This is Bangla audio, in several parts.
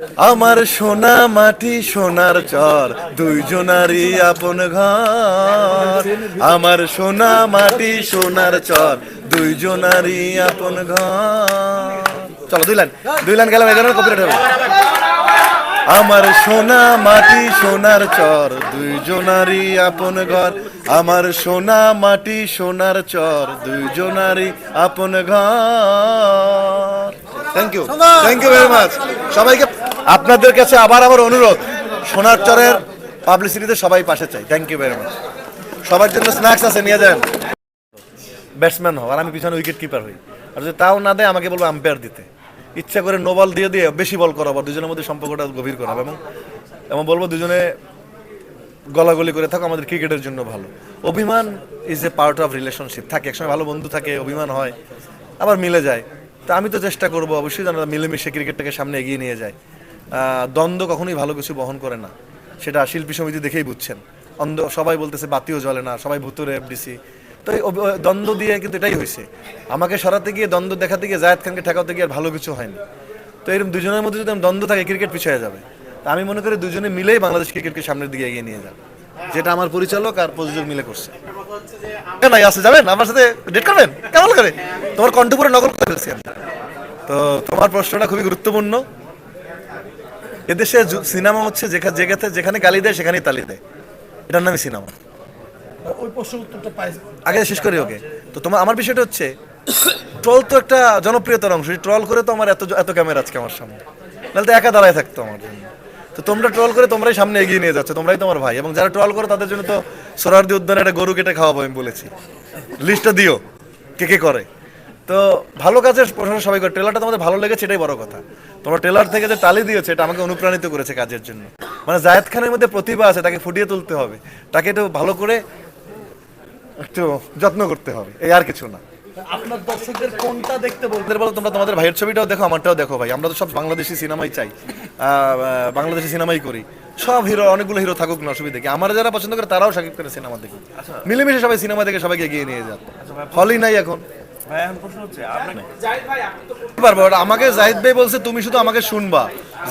আমার সোনা মাটি সোনার চর দুইজনারই আপন ঘর। আমার সোনা মাটি সোনার চর দুইজনারই আপন ঘর। চলো দুই লাইন দুই লাইন গেলাম এখানে কপিরাইট হবে। আমার সোনা মাটি সোনার চর দুইজনারই আপন ঘর। আমার সোনা মাটি সোনার চর দুইজনারই আপন ঘর। Thank you thank you very much সবাইকে আপনাদের কাছে আবার আমার অনুরোধ, সোনার চরের পাবলিসিটিতে সবাই পাশে চাই। থ্যাংক ইউ ভেরি মাচ সবার জন্য স্ন্যাক্স আছে, নিয়ে যান। ব্যাটসম্যান হও, আর আমি পিছনে উইকেট কিপার হই। আর যদি তাও না দেয়, আমাকে বলব আম্পায়ার দিতে। ইচ্ছা করে নো বল দিয়ে দিয়ে বেশি বল করাবো, দুজনের মধ্যে সম্পর্কটা গভীর করাবো। এবং এবং বলব দুজনে গলাগলি করে থাকো, আমাদের ক্রিকেটের জন্য ভালো। অভিমান is a part of relationship থাকে, একসময় ভালো বন্ধু থাকে, অভিমান হয়, আবার মিলে যায়। তা আমি তো চেষ্টা করব অবশ্যই যেন মিলেমিশে ক্রিকেটটাকে সামনে এগিয়ে নিয়ে যায়। দ্বন্দ্ব কখনোই ভালো কিছু বহন করে না। সেটা শিল্পী সমিতি দেখেই বুঝছেন। অন্ধ, সবাই বলতেছে, বাতিও জ্বলে না, সবাই ভুতুরে এফডিসি তো দ্বন্দ্ব দিয়ে কিন্তু এটাই হয়েছে। আমাকে সরাতে গিয়ে, দ্বন্দ্ব দেখাতে গিয়ে, জায়েদ খানকে ঠেকাতে গিয়ে আর ভালো কিছু হয়নি। তো এরকম দুজনের মধ্যে যদি দ্বন্দ্ব থাকে ক্রিকেট পিছিয়ে যাবে। তা আমি মনে করি দুজনে মিলেই বাংলাদেশ ক্রিকেটকে সামনের দিকে এগিয়ে নিয়ে যাবে। যেটা আমার পরিচালক আর প্রযোজক মিলে করছে। কেন আসে যাবেন? আমার সাথে ডেট করবেন? কেমন করে তোমার কণ্ঠ নকল করে ফেলছি। তো তোমার প্রশ্নটা খুবই গুরুত্বপূর্ণ। এদেশে সিনেমা হচ্ছে যেখানে যেখানে যেখানে গালি দেয় সেখানেই তালি দেয়। এটার নামই সিনেমা। ওই প্রশ্নের উত্তরটা পাই। আগে শেষ করি ওকে। তো তোমার আমার বিষয়টা হচ্ছে ট্রল তো একটা জনপ্রিয়তার অংশ। ট্রল করে তো আমার এত এত ক্যামেরা আজকে আমার সামনে। নাহলে তো একা দাঁড়ায় থাকতো আমার জন্য। তো তোমরা ট্রল করে তোমরাই সামনে এগিয়ে নিয়ে যাচ্ছ তোমরাই তোমার ভাই। এবং যারা ট্রল করো তাদের জন্য তো সোরারদি উদ্যানে একটা গরু কেটে খাওয়াবো আমি বলেছি। লিস্টটা দিও কে কে করে। তো ভালো কাজের প্রশংসা সবাই করে। ট্রেলারটা তোমাদের ভালো লেগেছে এটাই বড় কথা। তোমরা ট্রেলার থেকে যে তালি দিয়েছে এটা আমাকে অনুপ্রাণিত করেছে কাজের জন্য। মানে জায়েদ খানের মধ্যে প্রতিভা আছে তাকে ফুটিয়ে তুলতে হবে। তাকে একটু ভালো করে একটু যত্ন করতে হবে এই আর কিছু না। আপনার দর্শকদের কোনটা দেখতে বলতে বলো তোমরা তোমাদের ভাইয়ের ছবিটাও দেখো আমারটাও দেখো ভাই। আমরা তো সব বাংলাদেশি সিনেমাই চাই। বাংলাদেশি সিনেমাই করি। সব হিরো অনেকগুলো হিরো থাকুক না অসুবিধা কি আমার যারা পছন্দ করে তারাও সাকিব খানের সিনেমা দেখুক। মিলেমিশে সবাই সিনেমা দেখে সবাইকে এগিয়ে নিয়ে যাক। হলই নাই এখন। ভাই এখন প্রশ্ন হচ্ছে আপনি পারব? আমাকে জাহিদ ভাই বলছে তুমি শুধু আমাকে শুনবা।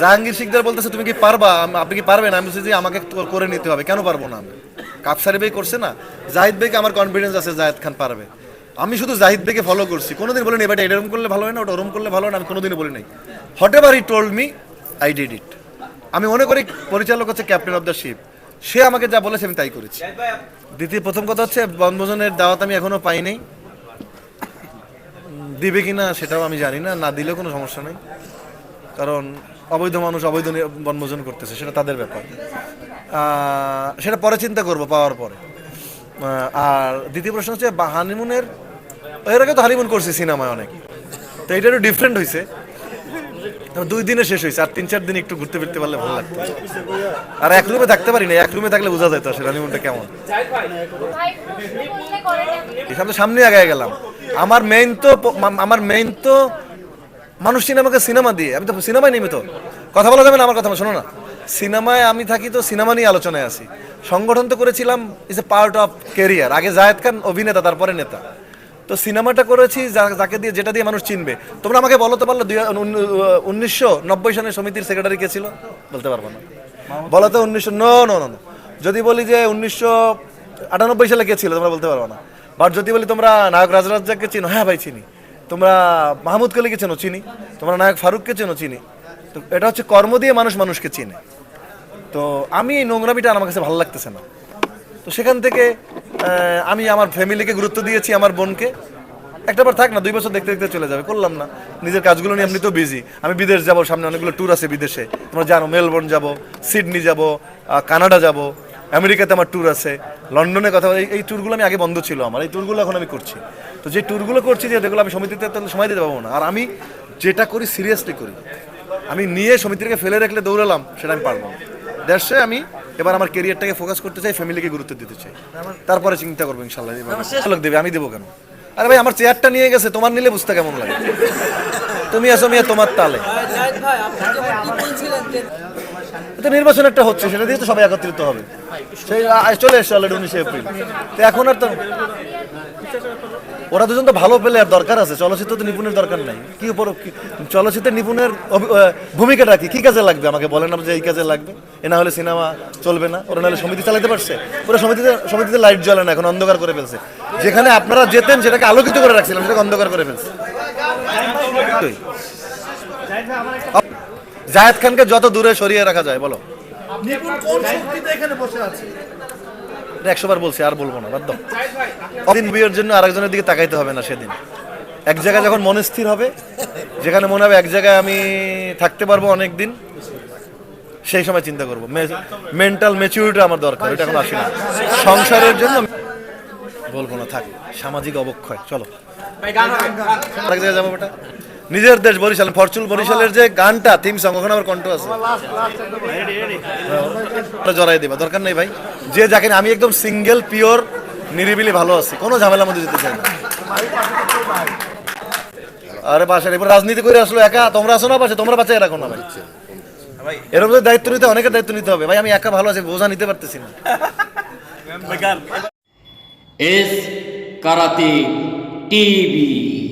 জাহাঙ্গীর শিকদার বলতেছে তুমি কি পারবা? আপনি কি পারবেন? আমি বলছি যে আমাকে তো করে নিতে হবে। কেন পারব না আমি? কাপসারি ভাই করছে না? জাহিদ ভাইকে আমার কনফিডেন্স আছে জাহিদ খান পারবে। আমি শুধু জাহিদ ভাইকে ফলো করছি। কোনোদিন বলিনি এবার এরকম করলে ভালো হয় না ওটা ওরম করলে ভালো হয় না আমি কোনোদিনই বলি নাই who'd ever he told me I did it আমি মনে করি পরিচালক হচ্ছে ক্যাপ্টেন অফ দ্য শিপ সে আমাকে যা বলেছে আমি তাই করেছি। দ্বিতীয় প্রথম কথা হচ্ছে বনভোজনের দাওয়াত আমি এখনও পাই দিবে কিনা সেটাও আমি জানি না না দিলেও কোনো সমস্যা নেই। কারণ অবৈধ মানুষ অবৈধ নি- বনভোজন করতেছে সেটা তাদের ব্যাপার। সেটা পরে চিন্তা করব পাওয়ার পরে। আর দ্বিতীয় প্রশ্ন হচ্ছে হানিমুনের এর আগে তো হানিমুন করছি সিনেমায় অনেক। তো এটা একটু ডিফারেন্ট হয়েছে তো দুই দিনে শেষ হয়েছে আর তিন চার দিন একটু ঘুরতে ফিরতে পারলে ভালো লাগতো। আর এক রুমে থাকতে পারি না এক রুমে থাকলে বোঝা যেত আসলে হানিমুনটা কেমন। এখানে সামনে আগে গেলাম। আমার মেইন তো আমার মেইন তো মানুষ সিনেমাকে সিনেমা দিয়ে। আমি তো সিনেমায় নিয়মিত কথা বলা যাবে না আমার কথা, শোনো না। সিনেমায় আমি থাকি তো সিনেমা নিয়ে আলোচনায় আছি। সংগঠন তো করেছিলাম is a part of career আগে জায়েদ খান অভিনেতা, তারপরে নেতা। তো সিনেমাটা করেছি যাকে দিয়ে, যেটা দিয়ে মানুষ চিনবে। তোমরা আমাকে বলো তো পারল, দুই উনিশশো নব্বই সনের সমিতির সেক্রেটারি কে ছিল? বলতে পারব না। বলো তো উনিশশো নো যদি বলি যে উনিশশো আটানব্বই সালে কে ছিল, তোমরা বলতে পারব না। বাট যদি বলি তোমরা নায়ক রাজরাজ্জাককে চিনো? হ্যাঁ ভাই, চিনি। তোমরা মাহমুদ কলিকে চেনো? চিনি। তোমরা নায়ক ফারুককে চেনো? চিনি। তো এটা হচ্ছে কর্ম দিয়ে মানুষ মানুষকে চিনে। তো আমি এই নোংরামিটা আমার কাছে ভালো লাগতেছে না। তো সেখান থেকে আমি আমার ফ্যামিলিকে গুরুত্ব দিয়েছি, আমার বোনকে। একটা বার থাক না, দুই বছর দেখতে দেখতে চলে যাবে। করলাম না। নিজের কাজগুলো নিয়ে এমনি তো বিজি আমি বিদেশ যাব, সামনে অনেকগুলো ট্যুর আছে বিদেশে। তোমরা জানো মেলবোর্ন যাব সিডনি যাব কানাডা যাব। আমেরিকাতে আমার ট্যুর আছে লন্ডনে কথা এই এই ট্যুরগুলো আমি আগে বন্ধ ছিল আমার এই ট্যুরগুলো এখন আমি করছি। তো যে ট্যুরগুলো করছি যে যেগুলো আমি সমিতিতে তাহলে সময় দিতে পারব না। আর আমি যেটা করি সিরিয়াসলি করি আমি নিয়ে সমিতিকে ফেলে রাখলে দৌড়ালাম সেটা আমি পারব না। দেশে আমি এবার আমার কেরিয়ারটাকে ফোকাস করতে চাই ফ্যামিলিকে গুরুত্ব দিতে চাই। তারপরে চিন্তা করব ইনশাল্লাহ দেবে আমি দেবো কেন? আরে ভাই আমার চেয়ারটা নিয়ে গেছে তোমার নিলে বুঝতে কেমন লাগে? তুমি আসো মিয়া তোমার তালে। তো নির্বাচন একটা হচ্ছে, সেটা দিয়ে তো সবাই একত্রিত হবে। সেই চলে এসছে অলরেডি উনিশে এপ্রিল। তো এখন আর তো ওরা দুজন তো ভালো প্লেয়ার দরকার আছে, চলচ্চিত্র তো নিপুণের দরকার নাই। কি উপর চলচ্চিত্রের নিপুণের ভূমিকাটা কি? কি কাজে লাগবে? আমাকে বলেন না যে এই কাজে লাগবে। এ না হলে সিনেমা চলবে না, ওরা নাহলে সমিতি চালাতে পারছে। ওরা সমিতিতে সমিতিতে লাইট জ্বলে না, এখন অন্ধকার করে ফেলছে। যেখানে আপনারা যেতেন সেটাকে আলোকিত করে রাখছিলাম, সেটাকে অন্ধকার করে ফেলছে। জায়েদ খানকে যত দূরে সরিয়ে রাখা যায় বলো। নিপুণ কোন শক্তিতে এখানে বসে আছে? একশো বার বলছি আর বলব না বাদ দাও। দিন বিয়ের জন্য আরেকজনের দিকে তাকাইতে হবে না সেদিন। এক জায়গায় যখন মনে স্থির হবে যেখানে মনে হবে এক জায়গায় আমি থাকতে পারব অনেক দিন সেই সময় চিন্তা করব। মেন্টাল ম্যাচিউরিটি আমার দরকার এটা এখন আসে না। সংসারের জন্য বলব না থাক। সামাজিক অবক্ষয় চলো। যাব বেটা। নিজের দেশ বরিশাল ফরচুন বরিশালের যে গানটা থিম সং ওখানে আমার কণ্ঠ আছে। জড়াই দেবা দরকার নেই ভাই। যে যাকে আমি একদম সিঙ্গেল পিওর নিরিবিলি ভালো আছি কোনো ঝামেলার মধ্যে যেতে চাই না। আরে বাসার এবার রাজনীতি করে আসলো একা তোমরা আসো না পাশে তোমরা বাচ্চা রাখো না ভাই। এর মধ্যে দায়িত্ব নিতে অনেকের দায়িত্ব নিতে হবে। ভাই আমি একা ভালো আছি বোঝা নিতে পারতেছি না। S karate TV.